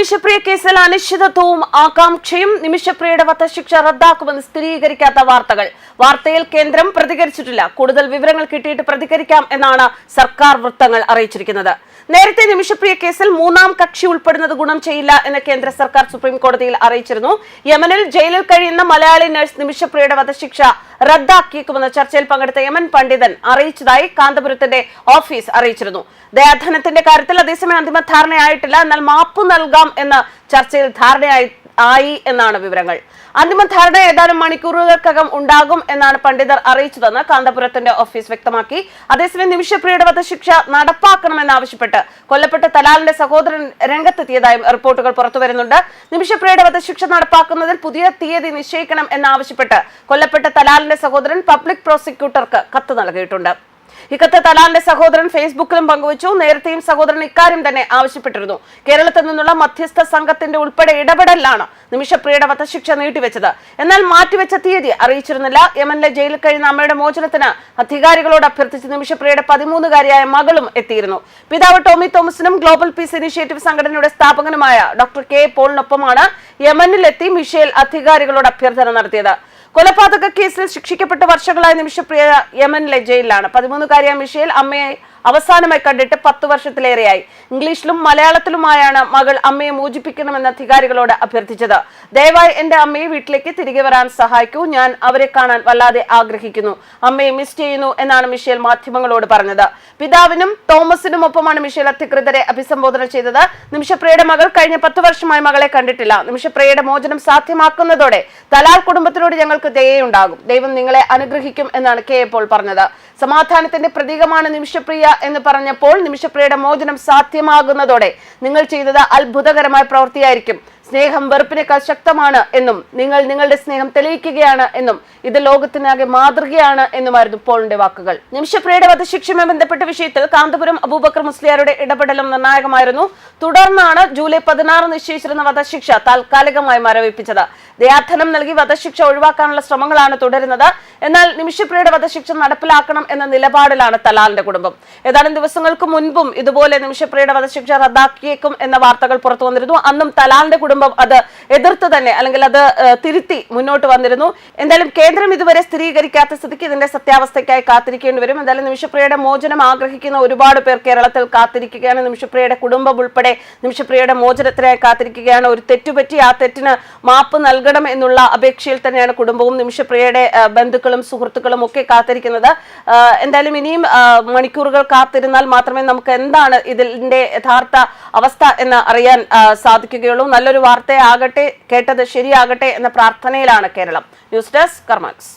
നിമിഷപ്രിയ കേസിൽ അനിശ്ചിതത്വവും ആകാംക്ഷയും നിമിഷപ്രിയയുടെ വധശിക്ഷ റദ്ദാക്കുമെന്ന് സ്ഥിരീകരിക്കാത്ത വാർത്തകൾ. വാർത്തയിൽ കേന്ദ്രം പ്രതികരിച്ചിട്ടില്ല. കൂടുതൽ വിവരങ്ങൾ കിട്ടിയിട്ട് പ്രതികരിക്കാം എന്നാണ് സർക്കാർ വൃത്തങ്ങൾ അറിയിച്ചിരിക്കുന്നത്. നേരത്തെ നിമിഷപ്രിയ കേസിൽ മൂന്നാം കക്ഷി ഉൾപ്പെടുന്നത് ഗുണം ചെയ്യില്ല എന്ന് കേന്ദ്ര സർക്കാർ സുപ്രീം കോടതിയിൽ അറിയിച്ചിരുന്നു. യമനിൽ ജയിലിൽ കഴിയുന്ന മലയാളി നഴ്സ് നിമിഷപ്രിയയുടെ വധശിക്ഷ റദ്ദാക്കിയേക്കുമെന്ന് ചർച്ചയിൽ പങ്കെടുത്ത യമൻ പണ്ഡിതൻ അറിയിച്ചതായി കാന്തപുരത്തിന്റെ ഓഫീസ് അറിയിച്ചിരുന്നു. ദയാധനത്തിന്റെ കാര്യത്തിൽ അതേസമയം അന്തിമ ധാരണയായിട്ടില്ല. എന്നാൽ മാപ്പ് നൽകാം എന്ന് ചർച്ചയിൽ ധാരണയായി ആയി എന്നാണ് വിവരങ്ങൾ. അന്തിമ ധാരണ ഏതാനും മണിക്കൂറുകൾക്കകം ഉണ്ടാകും എന്നാണ് പണ്ഡിതർ അറിയിച്ചതെന്ന് കാന്തപുരത്തിന്റെ ഓഫീസ് വ്യക്തമാക്കി. അതേസമയം നിമിഷപ്രിയയുടെ വധശിക്ഷ നടപ്പാക്കണമെന്നാവശ്യപ്പെട്ട് കൊല്ലപ്പെട്ട തലാലിന്റെ സഹോദരൻ രംഗത്തെത്തിയതായും റിപ്പോർട്ടുകൾ പുറത്തുവരുന്നുണ്ട്. നിമിഷപ്രിയയുടെ വധശിക്ഷ നടപ്പാക്കുന്നതിൽ പുതിയ തീയതി നിശ്ചയിക്കണം എന്നാവശ്യപ്പെട്ട് കൊല്ലപ്പെട്ട തലാലിന്റെ സഹോദരൻ പബ്ലിക് പ്രോസിക്യൂട്ടർക്ക് കത്ത് നൽകിയിട്ടുണ്ട്. ഇക്കത്ത് തലാലിന്റെ സഹോദരൻ ഫേസ്ബുക്കിലും പങ്കുവച്ചു. നേരത്തെയും സഹോദരൻ ഇക്കാര്യം തന്നെ ആവശ്യപ്പെട്ടിരുന്നു. കേരളത്തിൽ നിന്നുള്ള മധ്യസ്ഥ സംഘത്തിന്റെ ഉൾപ്പെടെ ഇടപെടലാണ് നിമിഷപ്രിയയുടെ വധശിക്ഷ നീട്ടിവെച്ചത്. എന്നാൽ മാറ്റിവെച്ച തീയതി അറിയിച്ചിരുന്നില്ല. യമനിലെ ജയിലിൽ കഴിയുന്ന അമ്മയുടെ മോചനത്തിന് അധികാരികളോട് അഭ്യർത്ഥിച്ച് നിമിഷപ്രിയയുടെ പതിമൂന്നുകാരിയായ മകളും എത്തിയിരുന്നു. പിതാവ് ടോമി തോമസിനും ഗ്ലോബൽ പീസ് ഇനിഷ്യേറ്റീവ് സംഘടനയുടെ സ്ഥാപകനുമായ ഡോക്ടർ കെ പോളിനൊപ്പമാണ് യമനിലെത്തി മിഷേൽ അധികാരികളോട് അഭ്യർത്ഥന നടത്തിയത്. കൊലപാതക കേസിൽ ശിക്ഷിക്കപ്പെട്ട വർഷങ്ങളായ നിമിഷപ്രിയ യമനിലെ ജയിലിലാണ്. പതിമൂന്നുകാരിയ മിഷേൽ അമ്മയെ അവസാനമായി കണ്ടിട്ട് പത്തു വർഷത്തിലേറെയായി. ഇംഗ്ലീഷിലും മലയാളത്തിലുമായാണ് മകൾ അമ്മയെ മോചിപ്പിക്കണമെന്ന് അധികാരികളോട് അഭ്യർത്ഥിച്ചത്. ദയവായി എന്റെ അമ്മയെ വീട്ടിലേക്ക് തിരികെ വരാൻ സഹായിക്കൂ. ഞാൻ അവരെ കാണാൻ വല്ലാതെ ആഗ്രഹിക്കുന്നു. അമ്മയെ മിസ് ചെയ്യുന്നു എന്നാണ് മിഷേൽ മാധ്യമങ്ങളോട് പറഞ്ഞത്. പിതാവിനും തോമസിനും ഒപ്പമാണ് മിഷേൽ അധികൃതരെ അഭിസംബോധന ചെയ്തത്. നിമിഷപ്രിയയുടെ മകൾ കഴിഞ്ഞ പത്ത് വർഷമായി മകളെ കണ്ടിട്ടില്ല. നിമിഷപ്രിയയുടെ മോചനം സാധ്യമാക്കുന്നതോടെ തലാൽ കുടുംബത്തിനോട് ഞങ്ങൾക്ക് ദയുണ്ടാകും ദൈവം നിങ്ങളെ അനുഗ്രഹിക്കും എന്നാണ് കെ പോൾ പറഞ്ഞത്. സമാധാനത്തിന്റെ പ്രതീകമാണ് നിമിഷപ്രിയ എന്ന് പറഞ്ഞപ്പോൾ നിമിഷപ്രിയയുടെ മോചനം സാധ്യമാകുന്നതോടെ നിങ്ങൾ ചെയ്തത് അത്ഭുതകരമായ പ്രവൃത്തിയായിരിക്കും. സ്നേഹം വെറുപ്പിനേക്കാൾ ശക്തമാണ് എന്നും നിങ്ങൾ നിങ്ങളുടെ സ്നേഹം തെളിയിക്കുകയാണ് എന്നും ഇത് ലോകത്തിനാകെ മാതൃകയാണ് എന്നുമായിരുന്നു പോളിന്റെ വാക്കുകൾ. നിമിഷപ്രിയയുടെ വധശിക്ഷയുമായി ബന്ധപ്പെട്ട വിഷയത്തിൽ കാന്തപുരം അബൂബക്കർ മുസ്ലിയാരുടെ ഇടപെടലും നിർണായകമായിരുന്നു. തുടർന്നാണ് ജൂലൈ പതിനാറ് നിശ്ചയിച്ചിരുന്ന വധശിക്ഷ താൽക്കാലികമായി മരവിപ്പിച്ചത്. ദയാധനം നൽകി വധശിക്ഷ ഒഴിവാക്കാനുള്ള ശ്രമങ്ങളാണ് തുടരുന്നത്. എന്നാൽ നിമിഷപ്രിയയുടെ വധശിക്ഷ നടപ്പിലാക്കണം എന്ന നിലപാടിലാണ് തലാലിന്റെ കുടുംബം. ഏതാനും ദിവസങ്ങൾക്ക് മുൻപും ഇതുപോലെ നിമിഷപ്രിയയുടെ വധശിക്ഷ റദ്ദാക്കിയേക്കും എന്ന വാർത്തകൾ പുറത്തു വന്നിരുന്നു. അന്നും തലാലിന്റെ കുടുംബം അത് എതിർത്ത് തന്നെ അല്ലെങ്കിൽ അത് തിരുത്തി മുന്നോട്ട് വന്നിരുന്നു. എന്തായാലും കേന്ദ്രം ഇതുവരെ സ്ഥിരീകരിക്കാത്ത സ്ഥിതിക്ക് ഇതിന്റെ സത്യാവസ്ഥയ്ക്കായി കാത്തിരിക്കേണ്ടി വരും. എന്തായാലും നിമിഷപ്രിയയുടെ മോചനം ആഗ്രഹിക്കുന്ന ഒരുപാട് പേർ കേരളത്തിൽ കാത്തിരിക്കുകയാണ്. നിമിഷപ്രിയയുടെ കുടുംബം ഉൾപ്പെടെ നിമിഷപ്രിയയുടെ മോചനത്തിനായി കാത്തിരിക്കുകയാണ്. ഒരു തെറ്റുപറ്റി ആ തെറ്റിന് മാപ്പ് നൽകണം എന്നുള്ള അപേക്ഷയിൽ തന്നെയാണ് കുടുംബവും നിമിഷപ്രിയയുടെ ബന്ധുക്കളും സുഹൃത്തുക്കളും ഒക്കെ കാത്തിരിക്കുന്നത്. എന്തായാലും ഇനിയും മണിക്കൂറുകൾ കാത്തിരുന്നാൽ മാത്രമേ നമുക്ക് എന്താണ് ഇതിന്റെ യഥാർത്ഥ അവസ്ഥ എന്ന് അറിയാൻ സാധിക്കുകയുള്ളൂ. നല്ലൊരു വാർത്തയാകട്ടെ കേട്ടത് ശരിയാകട്ടെ എന്ന പ്രാർത്ഥനയിലാണ് കേരളം. News desk കർമാക്സ്